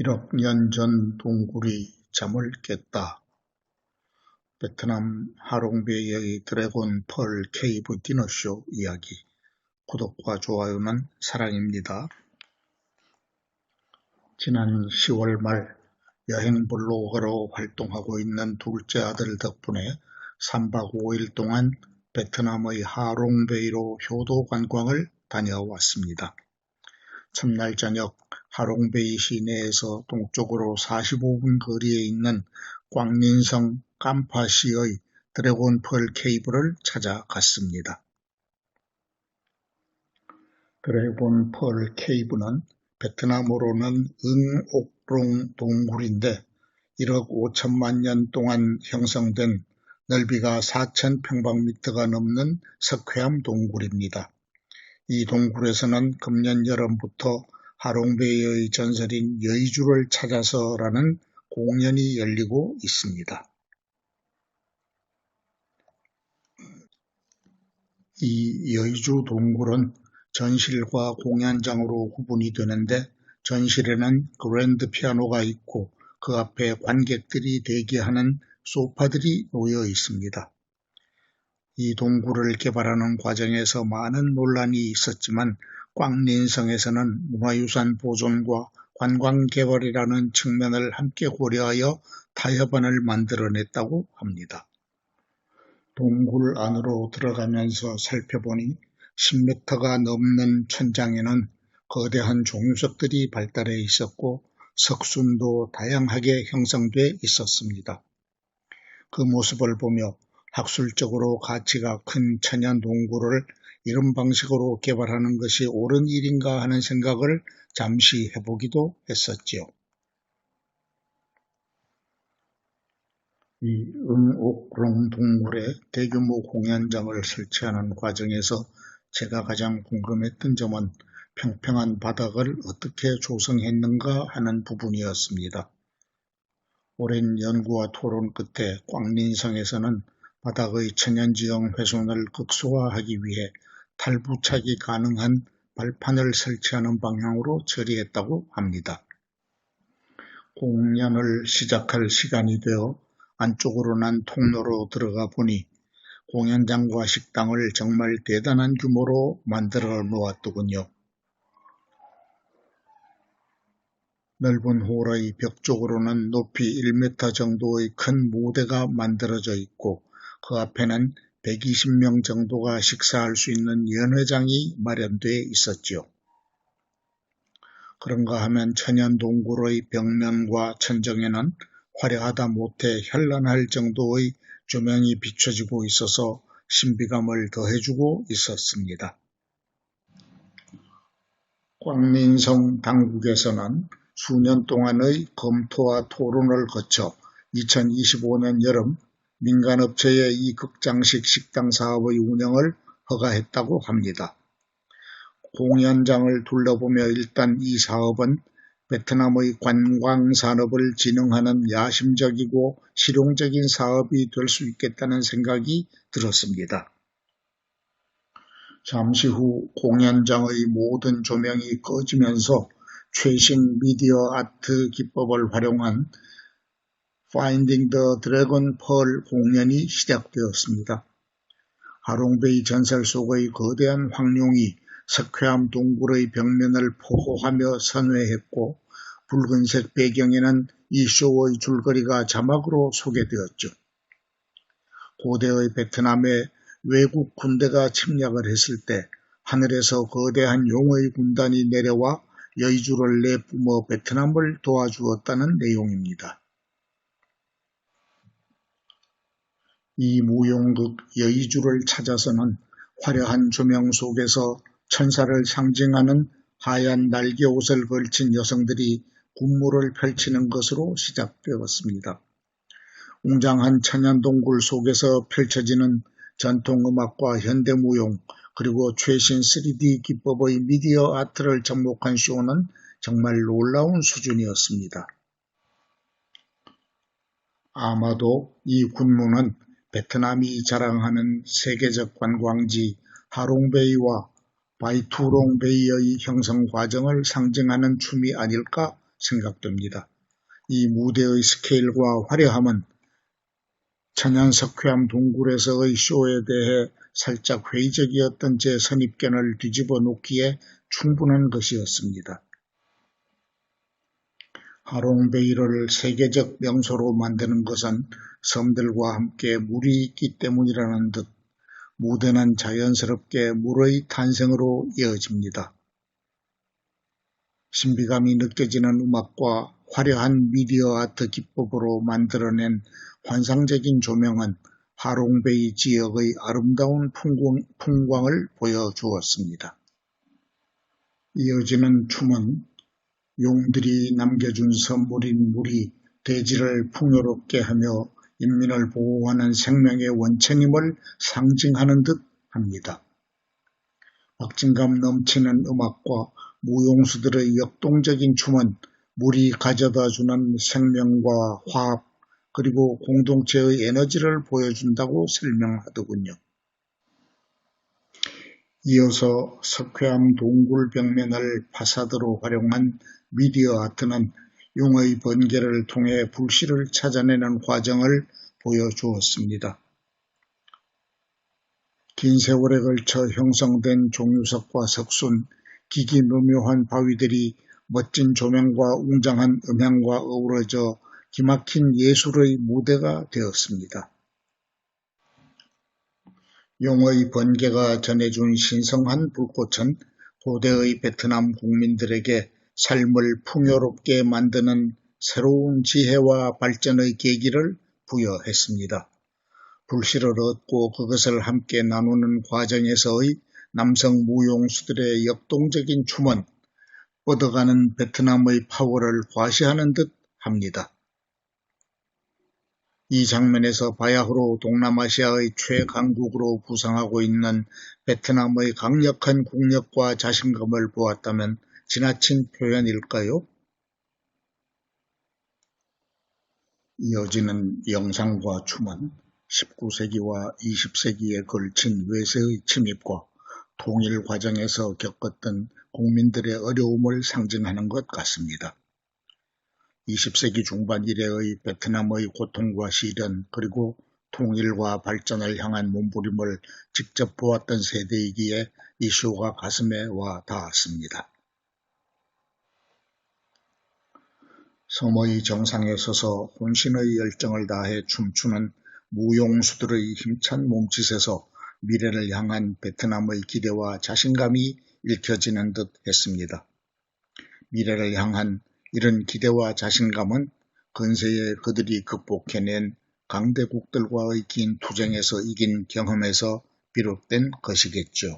1억 년 전 동굴이 잠을 깼다. 베트남 하롱베이의 드래곤 펄 케이브 디너쇼 이야기 구독과 좋아요는 사랑입니다. 지난 10월 말 여행 블로거로 활동하고 있는 둘째 아들 덕분에 3박 5일 동안 베트남의 하롱베이로 효도 관광을 다녀왔습니다. 첫날 저녁 하롱베이 시내에서 동쪽으로 45분 거리에 있는 꽝린성 깜파시의 드래곤펄 케이블을 찾아갔습니다. 드래곤펄 케이블은 베트남으로는 응옥롱 동굴인데 1억 5천만 년 동안 형성된 넓이가 4천 평방미터가 넘는 석회암 동굴입니다. 이 동굴에서는 금년 여름부터 하롱베이의 전설인 여의주를 찾아서라는 공연이 열리고 있습니다. 이 여의주 동굴은 전실과 공연장으로 구분이 되는데 전실에는 그랜드 피아노가 있고 그 앞에 관객들이 대기하는 소파들이 놓여 있습니다. 이 동굴을 개발하는 과정에서 많은 논란이 있었지만 꽝린성에서는 문화유산 보존과 관광 개발이라는 측면을 함께 고려하여 타협안을 만들어냈다고 합니다. 동굴 안으로 들어가면서 살펴보니 10m가 넘는 천장에는 거대한 종유석들이 발달해 있었고 석순도 다양하게 형성돼 있었습니다. 그 모습을 보며 학술적으로 가치가 큰 천연 동굴을 이런 방식으로 개발하는 것이 옳은 일인가 하는 생각을 잠시 해보기도 했었지요. 이 응옥롱 동굴에 대규모 공연장을 설치하는 과정에서 제가 가장 궁금했던 점은 평평한 바닥을 어떻게 조성했는가 하는 부분이었습니다. 오랜 연구와 토론 끝에 꽝린성에서는 바닥의 천연지형 훼손을 극소화하기 위해 탈부착이 가능한 발판을 설치하는 방향으로 처리했다고 합니다. 공연을 시작할 시간이 되어 안쪽으로 난 통로로 들어가 보니 공연장과 식당을 정말 대단한 규모로 만들어 놓았더군요. 넓은 홀의 벽 쪽으로는 높이 1m 정도의 큰 무대가 만들어져 있고 그 앞에는 120명 정도가 식사할 수 있는 연회장이 마련돼 있었지요. 그런가 하면 천연동굴의 벽면과 천정에는 화려하다 못해 현란할 정도의 조명이 비춰지고 있어서 신비감을 더해주고 있었습니다. 꽝린성 당국에서는 수년 동안의 검토와 토론을 거쳐 2025년 여름 민간업체의 이 극장식 식당 사업의 운영을 허가했다고 합니다. 공연장을 둘러보며 일단 이 사업은 베트남의 관광산업을 진흥하는 야심적이고 실용적인 사업이 될 수 있겠다는 생각이 들었습니다. 잠시 후 공연장의 모든 조명이 꺼지면서 최신 미디어 아트 기법을 활용한 Finding the Dragon Pearl 공연이 시작되었습니다. 하롱베이 전설 속의 거대한 황룡이 석회암 동굴의 벽면을 포호하며 선회했고 붉은색 배경에는 이 쇼의 줄거리가 자막으로 소개되었죠. 고대의 베트남에 외국 군대가 침략을 했을 때 하늘에서 거대한 용의 군단이 내려와 여의주를 내뿜어 베트남을 도와주었다는 내용입니다. 이 무용극 여의주를 찾아서는 화려한 조명 속에서 천사를 상징하는 하얀 날개 옷을 걸친 여성들이 군무를 펼치는 것으로 시작되었습니다. 웅장한 천연동굴 속에서 펼쳐지는 전통음악과 현대무용 그리고 최신 3D 기법의 미디어 아트를 접목한 쇼는 정말 놀라운 수준이었습니다. 아마도 이 군무는 베트남이 자랑하는 세계적 관광지 하롱베이와 바이투롱베이의 형성 과정을 상징하는 춤이 아닐까 생각됩니다. 이 무대의 스케일과 화려함은 천연석회암 동굴에서의 쇼에 대해 살짝 회의적이었던 제 선입견을 뒤집어 놓기에 충분한 것이었습니다. 하롱베이를 세계적 명소로 만드는 것은 섬들과 함께 물이 있기 때문이라는 듯 무대는 자연스럽게 물의 탄생으로 이어집니다. 신비감이 느껴지는 음악과 화려한 미디어 아트 기법으로 만들어낸 환상적인 조명은 하롱베이 지역의 아름다운 풍광, 을 보여주었습니다. 이어지는 춤은 용들이 남겨준 선물인 물이 대지를 풍요롭게 하며 인민을 보호하는 생명의 원천임을 상징하는 듯 합니다. 박진감 넘치는 음악과 무용수들의 역동적인 춤은 물이 가져다 주는 생명과 화합 그리고 공동체의 에너지를 보여준다고 설명하더군요. 이어서 석회암 동굴 벽면을 파사드로 활용한 미디어 아트는 용의 번개를 통해 불씨를 찾아내는 과정을 보여주었습니다. 긴 세월에 걸쳐 형성된 종유석과 석순, 기기 묘묘한 바위들이 멋진 조명과 웅장한 음향과 어우러져 기막힌 예술의 무대가 되었습니다. 용의 번개가 전해준 신성한 불꽃은 고대의 베트남 국민들에게 삶을 풍요롭게 만드는 새로운 지혜와 발전의 계기를 부여했습니다. 불씨를 얻고 그것을 함께 나누는 과정에서의 남성 무용수들의 역동적인 춤은 뻗어가는 베트남의 파워를 과시하는 듯 합니다. 이 장면에서 바야흐로 동남아시아의 최강국으로 부상하고 있는 베트남의 강력한 국력과 자신감을 보았다면 지나친 표현일까요? 이어지는 영상과 춤은 19세기와 20세기에 걸친 외세의 침입과 통일 과정에서 겪었던 국민들의 어려움을 상징하는 것 같습니다. 20세기 중반 이래의 베트남의 고통과 시련 그리고 통일과 발전을 향한 몸부림을 직접 보았던 세대이기에 이 쇼가 가슴에 와 닿았습니다. 섬의 정상에 서서 혼신의 열정을 다해 춤추는 무용수들의 힘찬 몸짓에서 미래를 향한 베트남의 기대와 자신감이 읽혀지는 듯 했습니다. 미래를 향한 이런 기대와 자신감은 근세에 그들이 극복해낸 강대국들과의 긴 투쟁에서 이긴 경험에서 비롯된 것이겠죠.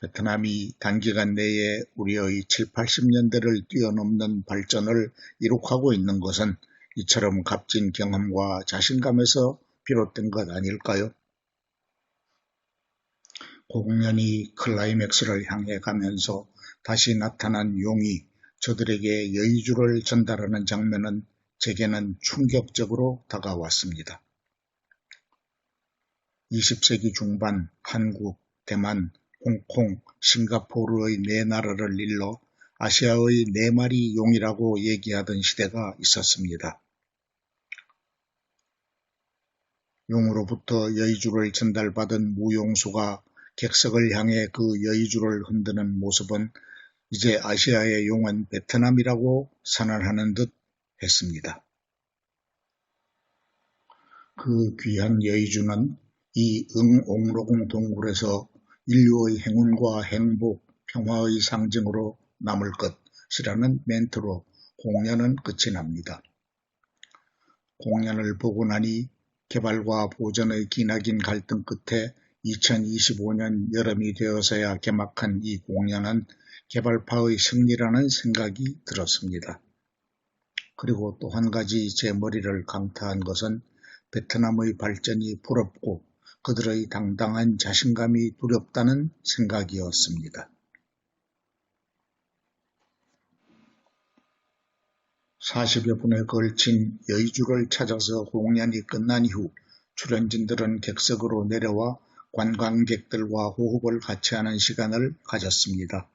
베트남이 단기간 내에 우리의 7, 80년대를 뛰어넘는 발전을 이룩하고 있는 것은 이처럼 값진 경험과 자신감에서 비롯된 것 아닐까요? 공연이 클라이맥스를 향해 가면서 다시 나타난 용이 저들에게 여의주를 전달하는 장면은 제게는 충격적으로 다가왔습니다. 20세기 중반 한국, 대만, 홍콩, 싱가포르의 네 나라를 일러 아시아의 네 마리 용이라고 얘기하던 시대가 있었습니다. 용으로부터 여의주를 전달받은 무용수가 객석을 향해 그 여의주를 흔드는 모습은 이제 아시아의 용은 베트남이라고 선언하는 듯 했습니다. 그 귀한 여의주는 이 응옥로공 동굴에서 인류의 행운과 행복, 평화의 상징으로 남을 것이라는 멘트로 공연은 끝이 납니다. 공연을 보고 나니 개발과 보전의 기나긴 갈등 끝에 2025년 여름이 되어서야 개막한 이 공연은 개발파의 승리라는 생각이 들었습니다. 그리고 또 한 가지 제 머리를 강타한 것은 베트남의 발전이 부럽고 그들의 당당한 자신감이 두렵다는 생각이었습니다. 40여 분에 걸친 여의주를 찾아서 공연이 끝난 이후 출연진들은 객석으로 내려와 관광객들과 호흡을 같이 하는 시간을 가졌습니다.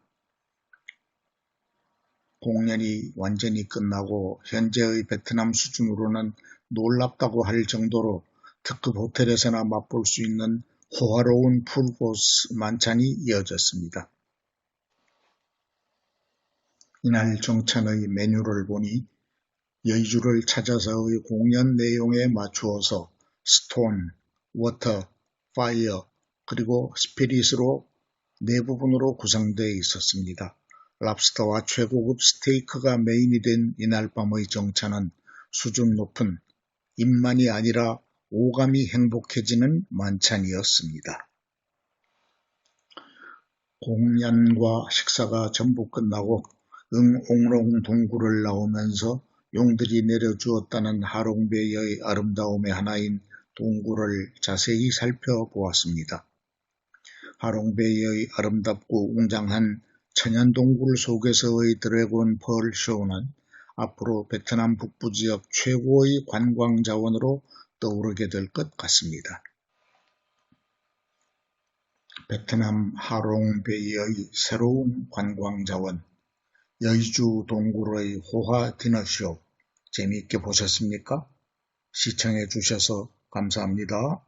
공연이 완전히 끝나고 현재의 베트남 수준으로는 놀랍다고 할 정도로 특급 호텔에서나 맛볼 수 있는 호화로운 풀코스 만찬이 이어졌습니다. 이날 정찬의 메뉴를 보니 여의주를 찾아서의 공연 내용에 맞추어서 스톤, 워터, 파이어, 그리고 스피릿으로 네 부분으로 구성되어 있었습니다. 랍스터와 최고급 스테이크가 메인이 된 이날 밤의 정차는 수준 높은 입만이 아니라 오감이 행복해지는 만찬이었습니다. 공연과 식사가 전부 끝나고 응옹롱 동굴을 나오면서 용들이 내려주었다는 하롱베이의 아름다움의 하나인 동굴을 자세히 살펴보았습니다. 하롱베이의 아름답고 웅장한 천연동굴 속에서의 드래곤 펄 쇼는 앞으로 베트남 북부 지역 최고의 관광 자원으로 떠오르게 될 것 같습니다. 베트남 하롱베이의 새로운 관광 자원, 여의주 동굴의 호화 디너쇼 재미있게 보셨습니까? 시청해 주셔서 감사합니다.